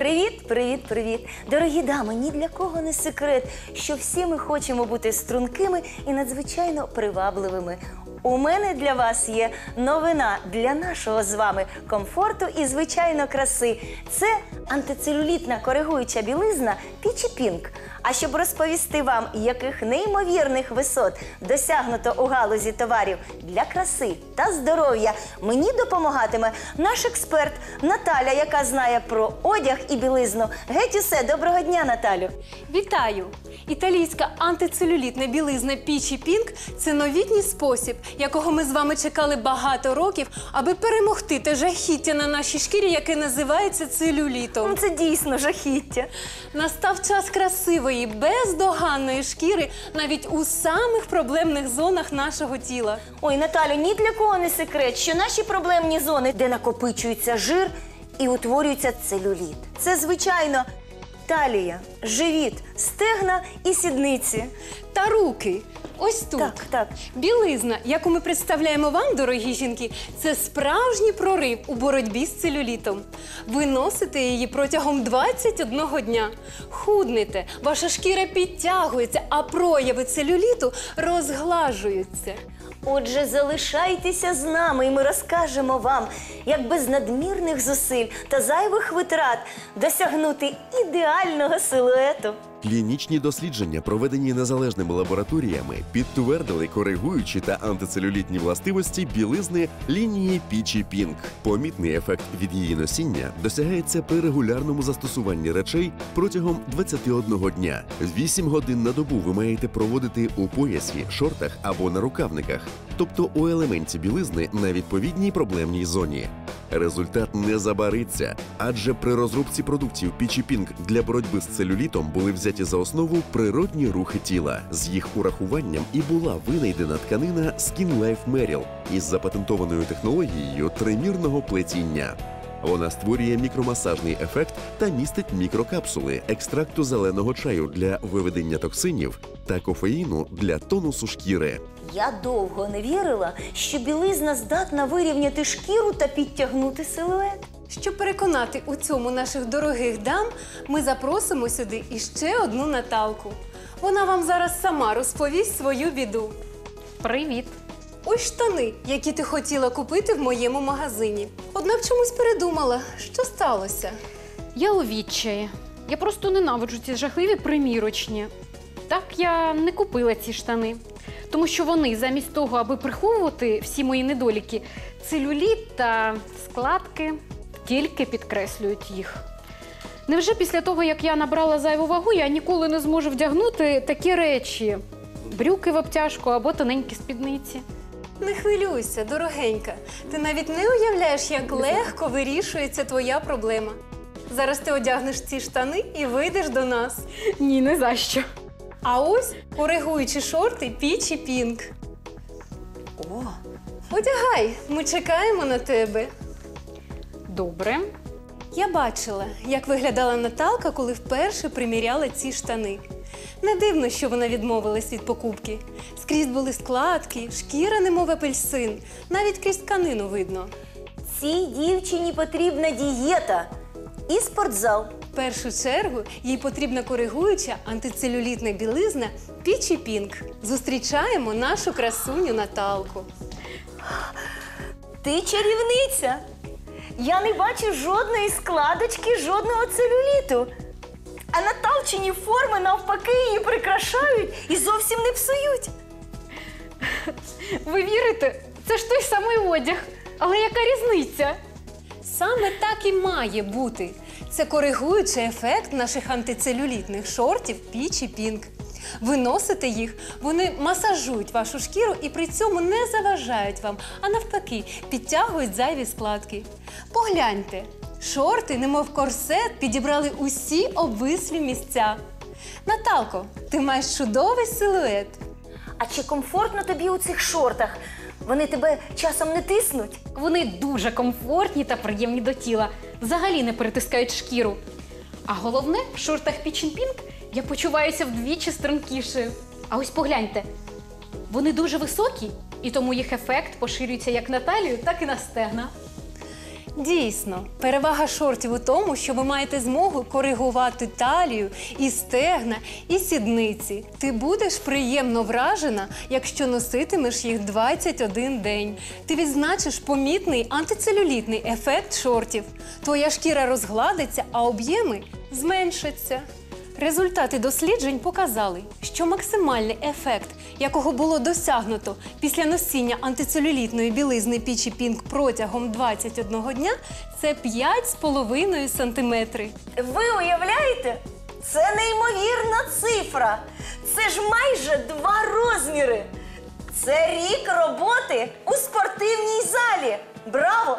Привіт, привіт, привіт. Дорогі дами, ні для кого не секрет, що всі ми хочемо бути стрункими і надзвичайно привабливими. У мене для вас є новина для нашого з вами комфорту і звичайно краси. Це антицелюлітна коригуюча білизна Пічі Пінк. А щоб розповісти вам, яких неймовірних висот досягнуто у галузі товарів для краси та здоров'я, мені допомагатиме наш експерт Наталя, яка знає про одяг і білизну. Геть усе, доброго дня, Наталю. Вітаю! Італійська антицелюлітна білизна Пічі Пінк це новітній спосіб, якого ми з вами чекали багато років, аби перемогти те жахіття на нашій шкірі, яке називається целюлітом. Ну, Це дійсно жахіття. Настав час красивої, бездоганної шкіри навіть у самих проблемних зонах нашого тіла. Ой, Наталю, ні для кого не секрет, що наші проблемні зони, де накопичується жир і утворюється целюліт. Це звичайно талія, живіт, стегна і сідниці. Та руки. Ось тут. Так, так. Білизна, яку ми представляємо вам, дорогі жінки, це справжній прорив у боротьбі з целюлітом. Ви носите її протягом 21 дня. Худнете, ваша шкіра підтягується, а прояви целюліту розглажуються. Отже, залишайтеся з нами, і ми розкажемо вам, як без надмірних зусиль та зайвих витрат досягнути ідеального силуету. Клінічні дослідження, проведені незалежними лабораторіями, підтвердили коригуючі та антицелюлітні властивості білизни лінії Пічі Пінк. Помітний ефект від її носіння досягається при регулярному застосуванні речей протягом 21 дня. 8 годин на добу ви маєте проводити у поясі, шортах або на рукавниках, тобто у елементі білизни на відповідній проблемній зоні. Результат не забариться, адже при розробці продуктів Пічі Пінк для боротьби з целюлітом були взяті за основу природні рухи тіла. З їх урахуванням і була винайдена тканина Skin Life Merrill із запатентованою технологією тримірного плетіння. Вона створює мікромасажний ефект та містить мікрокапсули екстракту зеленого чаю для виведення токсинів та кофеїну для тонусу шкіри. Я довго не вірила, що білизна здатна вирівняти шкіру та підтягнути силует. Щоб переконати у цьому наших дорогих дам, ми запросимо сюди іще одну Наталку. Вона вам зараз сама розповість свою біду. Привіт! Ось штани, які ти хотіла купити в моєму магазині. Однак чомусь передумала, що сталося. Я у відчаї. Я просто ненавиджу ці жахливі примірочні. Так я не купила ці штани, тому що вони замість того, аби приховувати всі мої недоліки, целюліт та складки тільки підкреслюють їх. Невже після того, як я набрала зайву вагу, я ніколи не зможу вдягнути такі речі: брюки в обтяжку або тоненькі спідниці? Не хвилюйся, дорогенька. Ти навіть не уявляєш, як легко вирішується твоя проблема. Зараз ти одягнеш ці штани і вийдеш до нас. Ні, не за що. А ось коригуючі шорти Пічі Пінк. О, Одягай, ми чекаємо на тебе. Добре. Я бачила, як виглядала Наталка, коли вперше приміряла ці штани. Не дивно, що вона відмовилась від покупки. Скрізь були складки, шкіра, немов апельсин, навіть крізь тканину видно. цій дівчині потрібна дієта і спортзал. В першу чергу їй потрібна коригуюча антицелюлітна білизна Пічі Пінк. Зустрічаємо нашу красуню Наталку. Ти чарівниця. Я не бачу жодної складочки, жодного целюліту. А наталчені форми навпаки її прикрашають і зовсім не псують. Ви вірите? Це ж той самий одяг. Але яка різниця? Саме так і має бути. Це коригуючий ефект наших антицелюлітних шортів Пічі Пінк. Ви носите їх, вони масажують вашу шкіру і при цьому не заважають вам, а навпаки, підтягують зайві складки. Погляньте, шорти, немов корсет, підібрали усі обвислі місця. Наталко, ти маєш чудовий силует. А чи комфортно тобі у цих шортах? Вони тебе часом не тиснуть? Вони дуже комфортні та приємні до тіла, взагалі не перетискають шкіру. А головне, в шортах Pink я почуваюся вдвічі стрункішою. А ось погляньте, вони дуже високі, і тому їх ефект поширюється як на талію, так і на стегна. Дійсно, перевага шортів у тому, що ви маєте змогу коригувати талію, і стегна, і сідниці. Ти будеш приємно вражена, якщо носитимеш їх 21 день. Ти відзначиш помітний антицелюлітний ефект шортів. Твоя шкіра розгладиться, а об'єми зменшаться. Результати досліджень показали, що максимальний ефект, якого було досягнуто після носіння антицелюлітної білизни Пічі Пінк протягом 21 дня, це 5,5 сантиметри. Ви уявляєте? Це неймовірна цифра. Це ж майже два розміри. Це рік роботи у спортивній залі. Браво!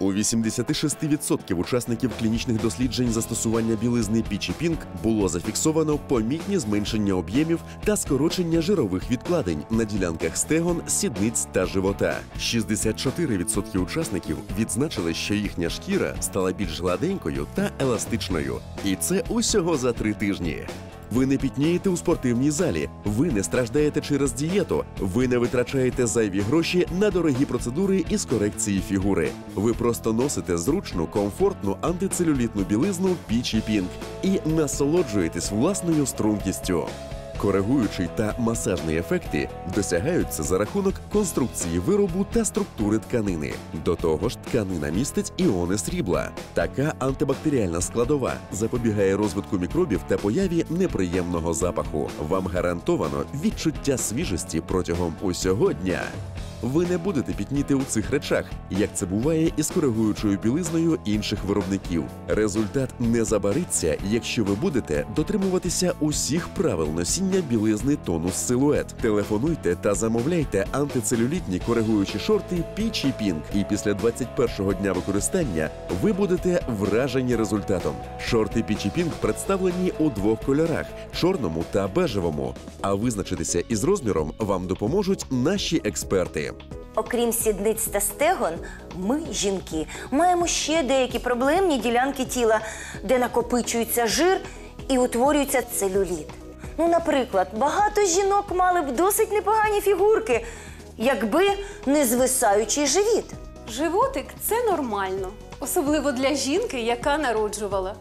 У 86% учасників клінічних досліджень застосування білизни Пічі Пінк було зафіксовано помітні зменшення об'ємів та скорочення жирових відкладень на ділянках стегон, сідниць та живота. 64% учасників відзначили, що їхня шкіра стала більш гладенькою та еластичною. І це усього за три тижні. Ви не пітнієте у спортивній залі, ви не страждаєте через дієту, ви не витрачаєте зайві гроші на дорогі процедури із корекції фігури. Ви просто носите зручну, комфортну антицелюлітну білизну Пічі Пінк і насолоджуєтесь власною стрункістю. Коригуючий та масажний ефекти досягаються за рахунок конструкції виробу та структури тканини. До того ж, тканина містить іони срібла. Така антибактеріальна складова запобігає розвитку мікробів та появі неприємного запаху. Вам гарантовано відчуття свіжості протягом усього дня. Ви не будете пітніти у цих речах, як це буває із коригуючою білизною інших виробників. Результат не забариться, якщо ви будете дотримуватися усіх правил носіння білизни тонус силует. Телефонуйте та замовляйте антицелюлітні коригуючі шорти Peachy Pink. І після 21-го дня використання ви будете вражені результатом. Шорти Peachy Pink представлені у двох кольорах чорному та бежевому. А визначитися із розміром вам допоможуть наші експерти. Окрім сідниць та стегон, ми, жінки, маємо ще деякі проблемні ділянки тіла, де накопичується жир і утворюється целюліт. Ну, наприклад, багато жінок мали б досить непогані фігурки, якби не звисаючий живіт. Животик це нормально, особливо для жінки, яка народжувала.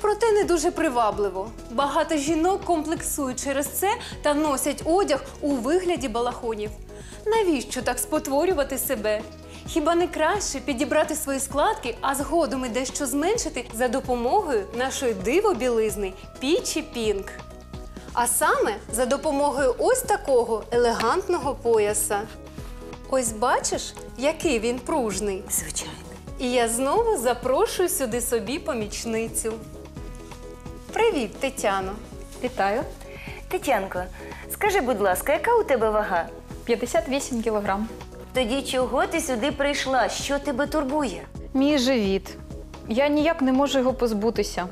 Проте не дуже привабливо. Багато жінок комплексують через це та носять одяг у вигляді балахонів. Навіщо так спотворювати себе? Хіба не краще підібрати свої складки, а згодом і дещо зменшити за допомогою нашої диво-білизни Пічі Пінк? А саме за допомогою ось такого елегантного пояса. Ось бачиш, який він пружний. Звичайно. І я знову запрошую сюди собі помічницю. Привіт, Тетяно. Вітаю. Тетянко, скажи, будь ласка, яка у тебе вага? 58 кілограм. Тоді чого ти сюди прийшла? Що тебе турбує? Мій живіт. Я ніяк не можу його позбутися.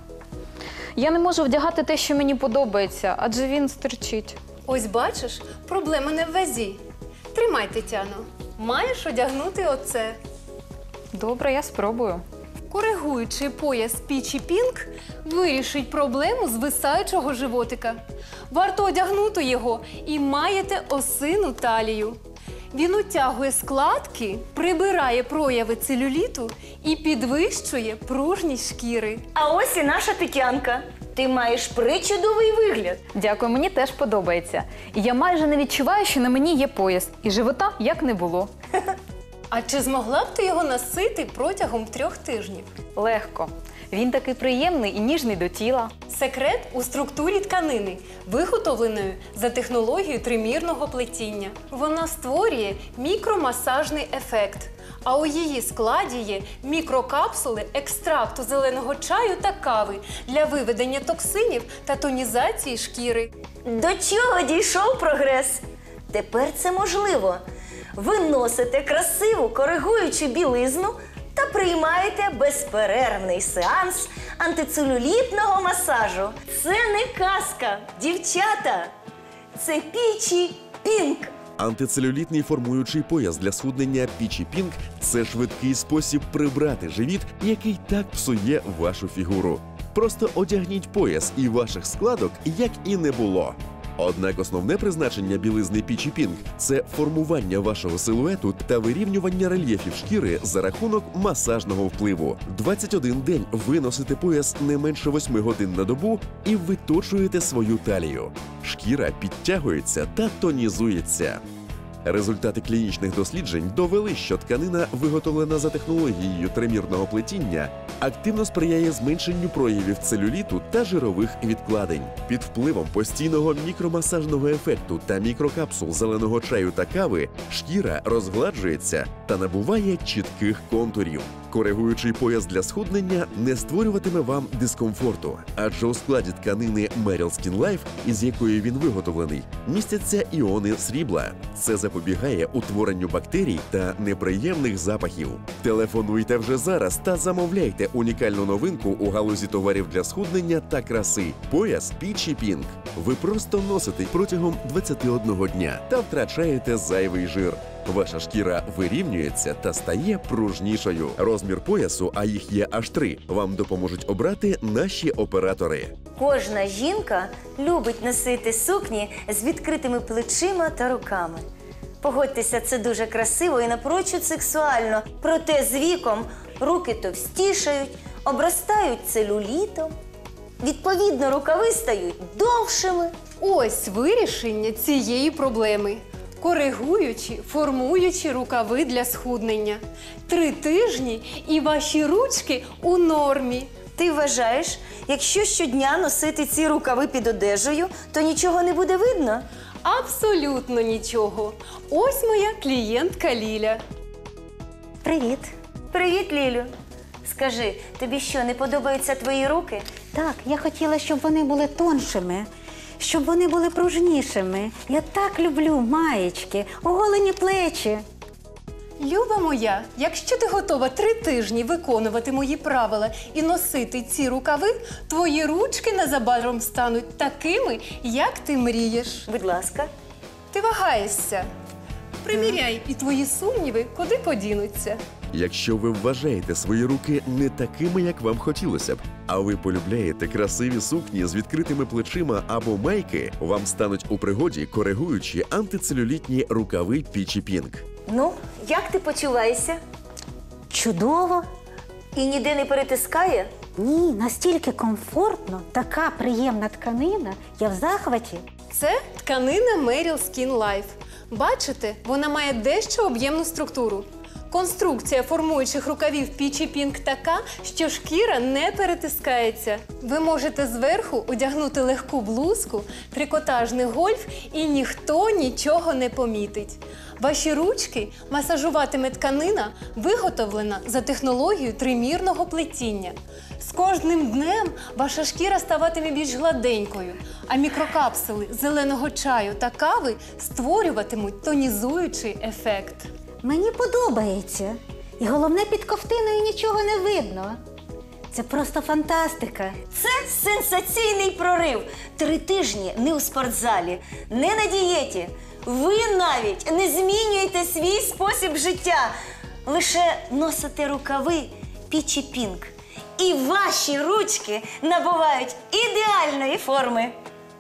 Я не можу вдягати те, що мені подобається, адже він стирчить. Ось бачиш, проблема не в вазі. Тримай, Тетяно. Маєш одягнути оце. Добре, я спробую. Коригуючий пояс Пічі Пінк вирішить проблему звисаючого животика. Варто одягнути його і маєте осину талію. Він утягує складки, прибирає прояви целюліту і підвищує пружність шкіри. А ось і наша Тетянка. Ти маєш причудовий вигляд. Дякую, мені теж подобається. І я майже не відчуваю, що на мені є пояс, і живота як не було. А чи змогла б ти його носити протягом трьох тижнів? Легко. Він такий приємний і ніжний до тіла. Секрет у структурі тканини, виготовленої за технологією тримірного плетіння. Вона створює мікромасажний ефект. А у її складі є мікрокапсули екстракту зеленого чаю та кави для виведення токсинів та тонізації шкіри. До чого дійшов прогрес? Тепер це можливо. Ви носите красиву коригуючу білизну та приймаєте безперервний сеанс антицелюлітного масажу. Це не казка, дівчата. Це пічі пінк. Антицелюлітний формуючий пояс для схуднення Peachy Pink – це швидкий спосіб прибрати живіт, який так псує вашу фігуру. Просто одягніть пояс і ваших складок як і не було. Однак основне призначення білизни Пічі Пінк це формування вашого силуету та вирівнювання рельєфів шкіри за рахунок масажного впливу. 21 день ви носите пояс не менше 8 годин на добу і виточуєте свою талію. Шкіра підтягується та тонізується. Результати клінічних досліджень довели, що тканина, виготовлена за технологією тримірного плетіння, активно сприяє зменшенню проявів целюліту та жирових відкладень. Під впливом постійного мікромасажного ефекту та мікрокапсул зеленого чаю та кави шкіра розгладжується та набуває чітких контурів. Коригуючий пояс для схуднення не створюватиме вам дискомфорту, адже у складі тканини Meryl Skin Life, із якої він виготовлений, містяться іони срібла. Це запобігає утворенню бактерій та неприємних запахів. Телефонуйте вже зараз та замовляйте унікальну новинку у галузі товарів для схуднення та краси. Пояс Peachy Pink. Ви просто носите протягом 21 дня та втрачаєте зайвий жир. Ваша шкіра вирівнюється та стає пружнішою. Розмір поясу, а їх є аж три, вам допоможуть обрати наші оператори. Кожна жінка любить носити сукні з відкритими плечима та руками. Погодьтеся, це дуже красиво і напрочуд сексуально. Проте з віком руки товстішають, обростають целюлітом. Відповідно, рукави стають довшими. Ось вирішення цієї проблеми. Коригуючи, формуючи рукави для схуднення. Три тижні і ваші ручки у нормі. Ти вважаєш, якщо щодня носити ці рукави під одежею, то нічого не буде видно? Абсолютно нічого. Ось моя клієнтка Ліля. Привіт. Привіт, Лілю. Скажи, тобі що, не подобаються твої руки? Так, я хотіла, щоб вони були тоншими, щоб вони були пружнішими. Я так люблю маєчки, оголені плечі. Люба моя, якщо ти готова три тижні виконувати мої правила і носити ці рукави, твої ручки незабаром стануть такими, як ти мрієш. Будь ласка. Ти вагаєшся. Приміряй, і твої сумніви куди подінуться. Якщо ви вважаєте свої руки не такими, як вам хотілося б, а ви полюбляєте красиві сукні з відкритими плечима або майки, вам стануть у пригоді коригуючі антицелюлітні рукави Пічі Пінк. Ну, як ти почуваєшся? Чудово! І ніде не перетискає? Ні, настільки комфортно, така приємна тканина. Я в захваті. Це тканина Meryl Skin Life. Бачите, вона має дещо об'ємну структуру. Конструкція формуючих рукавів Peachy Pink така, що шкіра не перетискається. Ви можете зверху одягнути легку блузку, трикотажний гольф, і ніхто нічого не помітить. Ваші ручки масажуватиме тканина, виготовлена за технологією тримірного плетіння. З кожним днем ваша шкіра ставатиме більш гладенькою, а мікрокапсули зеленого чаю та кави створюватимуть тонізуючий ефект. Мені подобається. І головне, під ковтиною нічого не видно. Це просто фантастика. Це сенсаційний прорив. Три тижні не у спортзалі, не на дієті. Ви навіть не змінюєте свій спосіб життя. Лише носите рукави Пічі Пінк. І ваші ручки набувають ідеальної форми.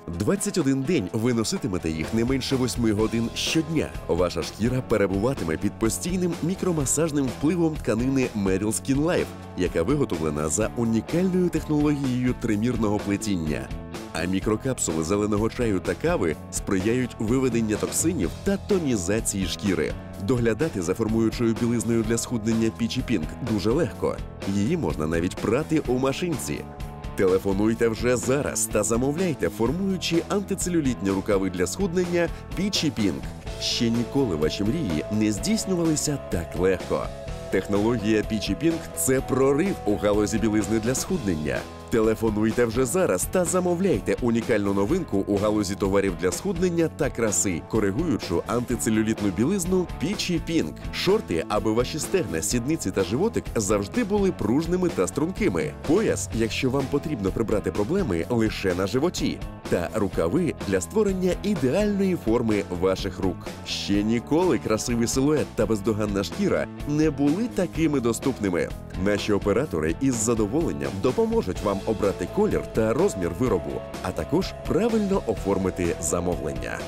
21 день ви носитимете їх не менше 8 годин щодня. Ваша шкіра перебуватиме під постійним мікромасажним впливом тканини Meryl Skin Life, яка виготовлена за унікальною технологією тримірного плетіння. А мікрокапсули зеленого чаю та кави сприяють виведенню токсинів та тонізації шкіри. Доглядати за формуючою білизною для схуднення Peachy Pink дуже легко. Її можна навіть прати у машинці. Телефонуйте вже зараз та замовляйте формуючі антицелюлітні рукави для схуднення Peachy Pink. Ще ніколи ваші мрії не здійснювалися так легко. Технологія Peachy Pink – це прорив у галузі білизни для схуднення. Телефонуйте вже зараз та замовляйте унікальну новинку у галузі товарів для схуднення та краси, коригуючу антицелюлітну білизну Peachy Pink. Шорти, аби ваші стегна, сідниці та животик завжди були пружними та стрункими. Пояс, якщо вам потрібно прибрати проблеми лише на животі. Та рукави для створення ідеальної форми ваших рук. Ще ніколи красивий силует та бездоганна шкіра не були такими доступними. Наші оператори із задоволенням допоможуть вам обрати колір та розмір виробу, а також правильно оформити замовлення.